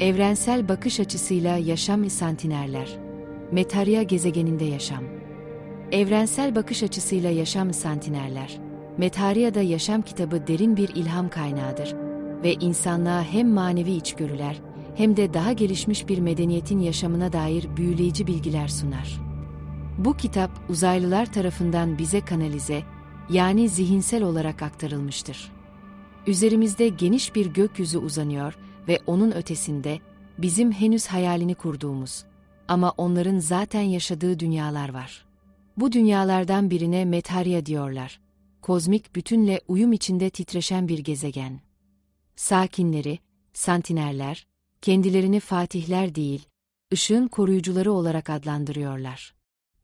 Evrensel bakış açısıyla yaşam ve santinerler. Metarya gezegeninde yaşam. Evrensel bakış açısıyla yaşam santinerler. Metarya'da yaşam kitabı derin bir ilham kaynağıdır ve insanlığa hem manevi içgörüler hem de daha gelişmiş bir medeniyetin yaşamına dair büyüleyici bilgiler sunar. Bu kitap uzaylılar tarafından bize kanalize, yani zihinsel olarak aktarılmıştır. Üzerimizde geniş bir gökyüzü uzanıyor ve onun ötesinde bizim henüz hayalini kurduğumuz ama onların zaten yaşadığı dünyalar var. Bu dünyalardan birine Metarya diyorlar. Kozmik bütünle uyum içinde titreşen bir gezegen. Sakinleri, santinerler, kendilerini fatihler değil, ışığın koruyucuları olarak adlandırıyorlar.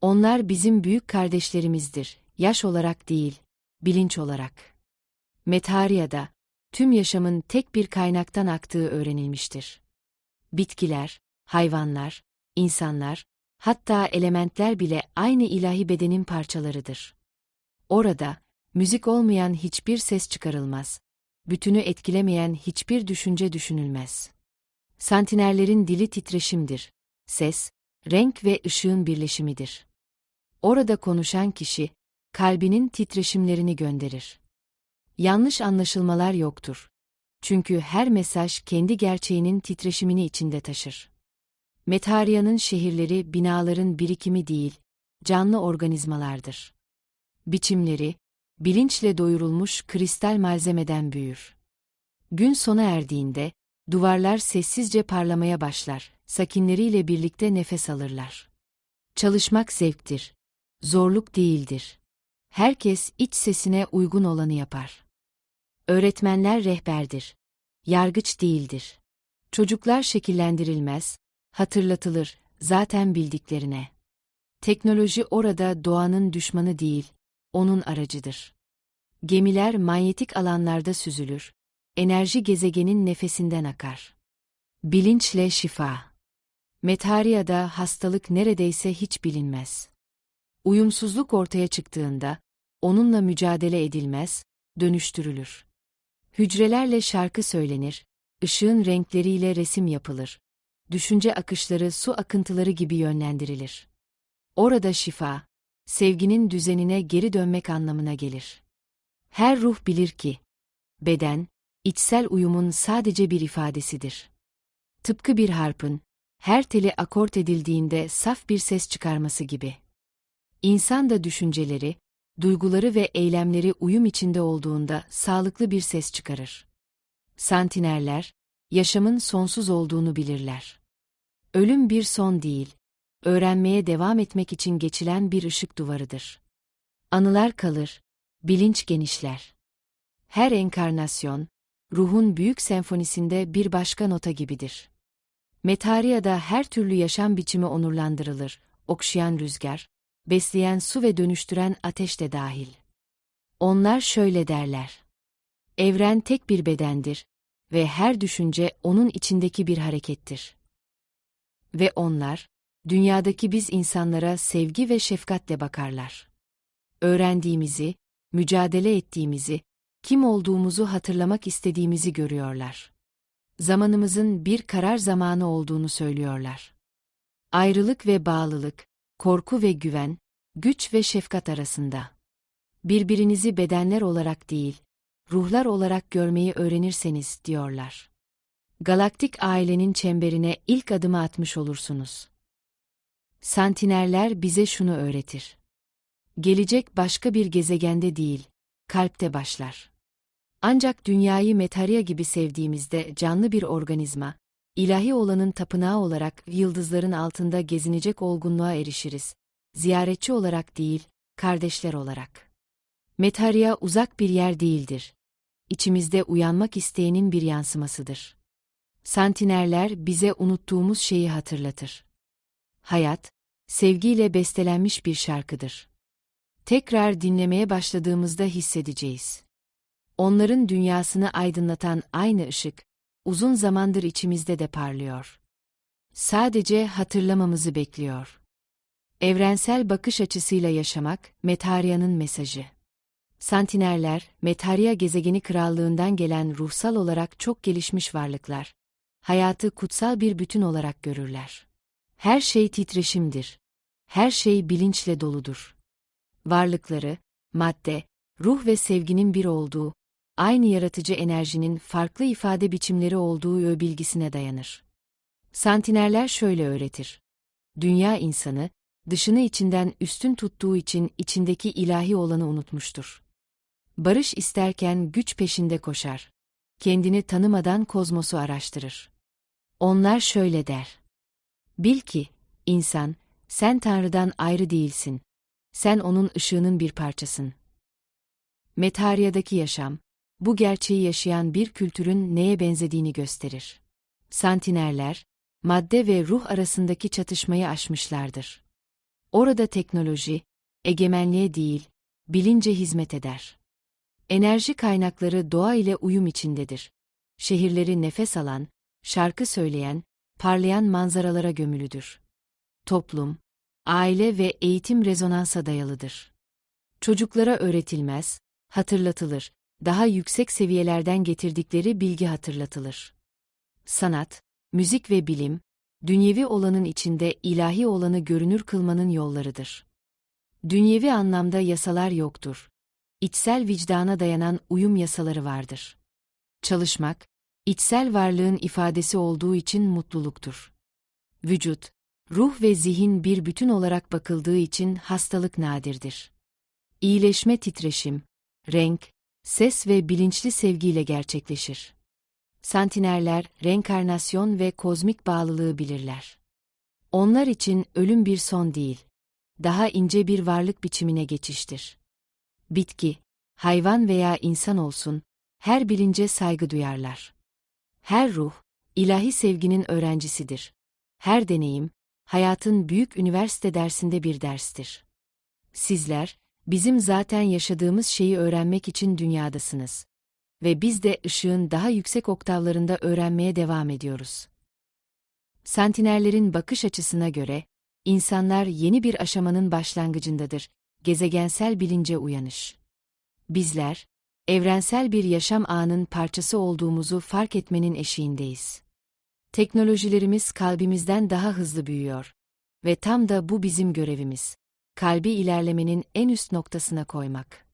Onlar bizim büyük kardeşlerimizdir, yaş olarak değil, bilinç olarak. Metarya'da, tüm yaşamın tek bir kaynaktan aktığı öğrenilmiştir. Bitkiler, hayvanlar, insanlar, hatta elementler bile aynı ilahi bedenin parçalarıdır. Orada, müzik olmayan hiçbir ses çıkarılmaz, bütünü etkilemeyen hiçbir düşünce düşünülmez. Santinerlerin dili titreşimdir, ses, renk ve ışığın birleşimidir. Orada konuşan kişi, kalbinin titreşimlerini gönderir. Yanlış anlaşılmalar yoktur. Çünkü her mesaj kendi gerçeğinin titreşimini içinde taşır. Metarya'nın şehirleri binaların birikimi değil, canlı organizmalardır. Biçimleri, bilinçle doyurulmuş kristal malzemeden büyür. Gün sona erdiğinde, duvarlar sessizce parlamaya başlar, sakinleriyle birlikte nefes alırlar. Çalışmak zevktir, zorluk değildir. Herkes iç sesine uygun olanı yapar. Öğretmenler rehberdir. Yargıç değildir. Çocuklar şekillendirilmez, hatırlatılır zaten bildiklerine. Teknoloji orada doğanın düşmanı değil, onun aracıdır. Gemiler manyetik alanlarda süzülür. Enerji gezegenin nefesinden akar. Bilinçle şifa. Metarya'da hastalık neredeyse hiç bilinmez. Uyumsuzluk ortaya çıktığında, onunla mücadele edilmez, dönüştürülür. Hücrelerle şarkı söylenir, ışığın renkleriyle resim yapılır. Düşünce akışları su akıntıları gibi yönlendirilir. Orada şifa, sevginin düzenine geri dönmek anlamına gelir. Her ruh bilir ki, beden, içsel uyumun sadece bir ifadesidir. Tıpkı bir harpın, her teli akort edildiğinde saf bir ses çıkarması gibi. İnsan da düşünceleri, duyguları ve eylemleri uyum içinde olduğunda sağlıklı bir ses çıkarır. Santinerler, yaşamın sonsuz olduğunu bilirler. Ölüm bir son değil, öğrenmeye devam etmek için geçilen bir ışık duvarıdır. Anılar kalır, bilinç genişler. Her enkarnasyon, ruhun büyük senfonisinde bir başka nota gibidir. Metarya'da her türlü yaşam biçimi onurlandırılır, okşayan rüzgar, besleyen su ve dönüştüren ateş de dahil. Onlar şöyle derler. Evren tek bir bedendir ve her düşünce onun içindeki bir harekettir. Ve onlar, dünyadaki biz insanlara sevgi ve şefkatle bakarlar. Öğrendiğimizi, mücadele ettiğimizi, kim olduğumuzu hatırlamak istediğimizi görüyorlar. Zamanımızın bir karar zamanı olduğunu söylüyorlar. Ayrılık ve bağlılık, korku ve güven, güç ve şefkat arasında. Birbirinizi bedenler olarak değil, ruhlar olarak görmeyi öğrenirseniz diyorlar. Galaktik ailenin çemberine ilk adımı atmış olursunuz. Santinerler bize şunu öğretir. Gelecek başka bir gezegende değil, kalpte başlar. Ancak dünyayı metarya gibi sevdiğimizde canlı bir organizma, ilahi olanın tapınağı olarak yıldızların altında gezinecek olgunluğa erişiriz. Ziyaretçi olarak değil, kardeşler olarak. Metarya uzak bir yer değildir. İçimizde uyanmak isteyenin bir yansımasıdır. Santinerler bize unuttuğumuz şeyi hatırlatır. Hayat, sevgiyle bestelenmiş bir şarkıdır. Tekrar dinlemeye başladığımızda hissedeceğiz. Onların dünyasını aydınlatan aynı ışık, uzun zamandır içimizde de parlıyor. Sadece hatırlamamızı bekliyor. Evrensel bakış açısıyla yaşamak, Metarya'nın mesajı. Santinerler, Metarya gezegeni krallığından gelen ruhsal olarak çok gelişmiş varlıklar. hayatı kutsal bir bütün olarak görürler. Her şey titreşimdir. Her şey bilinçle doludur. Varlıkları, madde, ruh ve sevginin bir olduğu, aynı yaratıcı enerjinin farklı ifade biçimleri olduğu bilgisine dayanır. Santinerler şöyle öğretir. Dünya insanı, dışını içinden üstün tuttuğu için içindeki ilahi olanı unutmuştur. Barış isterken güç peşinde koşar. Kendini tanımadan kozmosu araştırır. Onlar şöyle der. Bil ki, insan, sen Tanrı'dan ayrı değilsin. Sen onun ışığının bir parçasın. Metarya'daki yaşam, bu gerçeği yaşayan bir kültürün neye benzediğini gösterir. Santinerler, madde ve ruh arasındaki çatışmayı aşmışlardır. Orada teknoloji, egemenliğe değil, bilince hizmet eder. Enerji kaynakları doğa ile uyum içindedir. Şehirleri nefes alan, şarkı söyleyen, parlayan manzaralara gömülüdür. Toplum, aile ve eğitim rezonansa dayalıdır. Çocuklara öğretilmez, hatırlatılır, daha yüksek seviyelerden getirdikleri bilgi hatırlatılır. Sanat, müzik ve bilim, dünyevi olanın içinde ilahi olanı görünür kılmanın yollarıdır. Dünyevi anlamda yasalar yoktur. İçsel vicdana dayanan uyum yasaları vardır. Çalışmak, içsel varlığın ifadesi olduğu için mutluluktur. Vücut, ruh ve zihin bir bütün olarak bakıldığı için hastalık nadirdir. İyileşme titreşim, renk, ses ve bilinçli sevgiyle gerçekleşir. Santinerler, reenkarnasyon ve kozmik bağlılığı bilirler. Onlar için ölüm bir son değil, daha ince bir varlık biçimine geçiştir. Bitki, hayvan veya insan olsun, her bilince saygı duyarlar. Her ruh, ilahi sevginin öğrencisidir. Her deneyim, hayatın büyük üniversite dersinde bir derstir. Sizler, bizim zaten yaşadığımız şeyi öğrenmek için dünyadasınız. Ve biz de ışığın daha yüksek oktavlarında öğrenmeye devam ediyoruz. Sentinerlerin bakış açısına göre, insanlar yeni bir aşamanın başlangıcındadır, gezegensel bilince uyanış. Bizler, evrensel bir yaşam ağının parçası olduğumuzu fark etmenin eşiğindeyiz. Teknolojilerimiz kalbimizden daha hızlı büyüyor. Ve tam da bu bizim görevimiz. Kalbi ilerlemenin en üst noktasına koymak.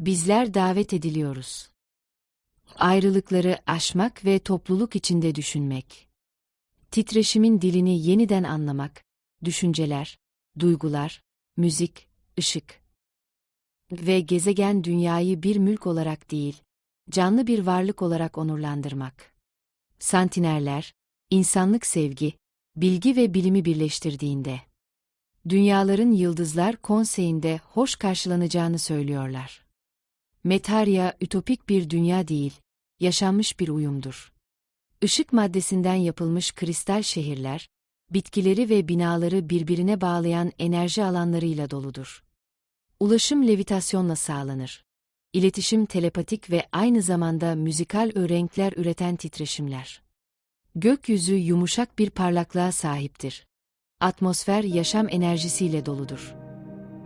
Bizler davet ediliyoruz. Ayrılıkları aşmak ve topluluk içinde düşünmek. Titreşimin dilini yeniden anlamak, düşünceler, duygular, müzik, ışık. Ve gezegen dünyayı bir mülk olarak değil, canlı bir varlık olarak onurlandırmak. Santinerler, insanlık sevgi, bilgi ve bilimi birleştirdiğinde, dünyaların yıldızlar konseyinde hoş karşılanacağını söylüyorlar. Metarya ütopik bir dünya değil, yaşanmış bir uyumdur. Işık maddesinden yapılmış kristal şehirler, bitkileri ve binaları birbirine bağlayan enerji alanlarıyla doludur. Ulaşım levitasyonla sağlanır. İletişim telepatik ve aynı zamanda müzikal örenkler üreten titreşimler. Gökyüzü yumuşak bir parlaklığa sahiptir. Atmosfer yaşam enerjisiyle doludur.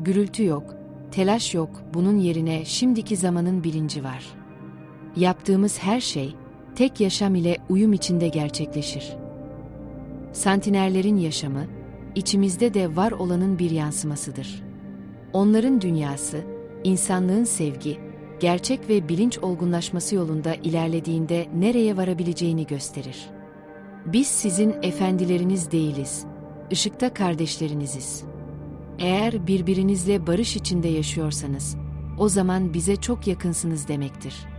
Gürültü yok, telaş yok, bunun yerine şimdiki zamanın bilinci var. Yaptığımız her şey, tek yaşam ile uyum içinde gerçekleşir. Santinerlerin yaşamı, içimizde de var olanın bir yansımasıdır. Onların dünyası, insanlığın sevgi, gerçek ve bilinç olgunlaşması yolunda ilerlediğinde nereye varabileceğini gösterir. Biz sizin efendileriniz değiliz, ışıkta kardeşleriniziz. Eğer birbirinizle barış içinde yaşıyorsanız, o zaman bize çok yakınsınız demektir.''